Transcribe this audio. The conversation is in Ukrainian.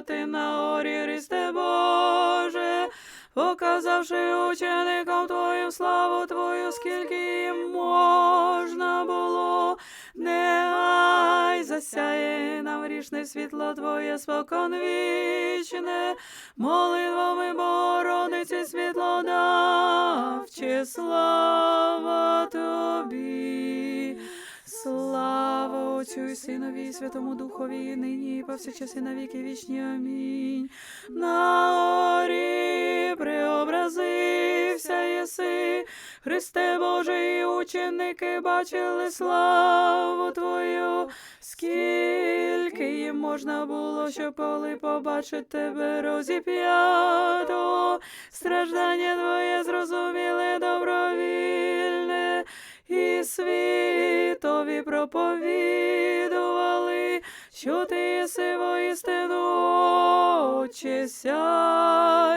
ти на горі, Христе Боже, показавши ученикам Твою славу Твою, скільки їм можна було, нехай засяє нам рішне світло Твоє споконвічне, молитвами Богородиці світло давче, слава Тобі. Отцю і Синові, і Святому Духові, і нині, і повсякчас, і на віки вічні. Амінь. На горі преобразився єси, Христе Божий, і ученики бачили славу Твою, скільки їм можна було, щоб коли побачить тебе розіп'ятого, страждання Твоє зрозуміли добровільне, і світові проповідували, що ти єси воістину, сяйво.